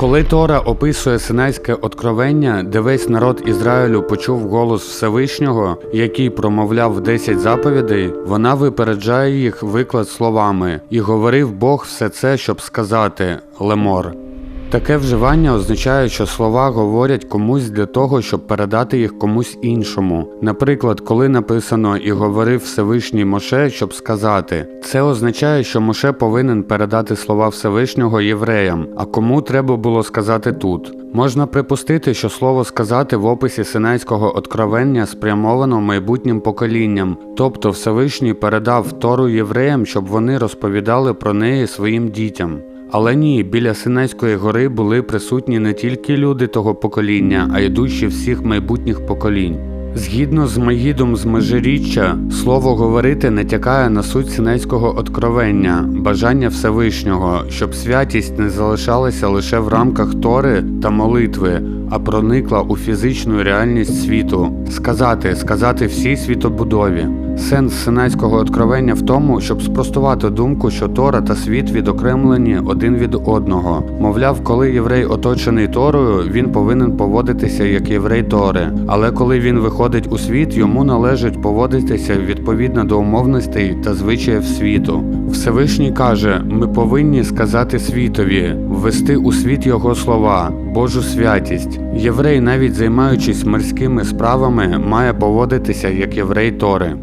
Коли Тора описує Синайське откровення, де весь народ Ізраїлю почув голос Всевишнього, який промовляв 10 заповідей, вона випереджає їх виклад словами, і говорив Бог все це, щоб сказати Лемор. Таке вживання означає, що слова говорять комусь для того, щоб передати їх комусь іншому. Наприклад, коли написано і говорив Всевишній Моше, щоб сказати, це означає, що Моше повинен передати слова Всевишнього євреям, а кому треба було сказати тут. Можна припустити, що слово сказати в описі Синайського откровення спрямовано майбутнім поколінням, тобто Всевишній передав Тору євреям, щоб вони розповідали про неї своїм дітям. Але ні, біля Синайської гори були присутні не тільки люди того покоління, а й душі всіх майбутніх поколінь. Згідно з Магідом з Межиріччя, слово говорити натякає на суть Синайського откровення, бажання Всевишнього, щоб святість не залишалася лише в рамках Тори та молитви, а проникла у фізичну реальність світу, сказати, сказати всій світобудові. Сенс Синайського откровення в тому, щоб спростувати думку, що Тора та світ відокремлені один від одного. Мовляв, коли єврей оточений Торою, він повинен поводитися як єврей Тори. Але коли він виходить у світ, йому належить поводитися відповідно до умовностей та звичаїв світу. Всевишній каже: ми повинні сказати світові, ввести у світ його слова, Божу святість. Єврей, навіть займаючись мирськими справами, має поводитися як єврей Тори.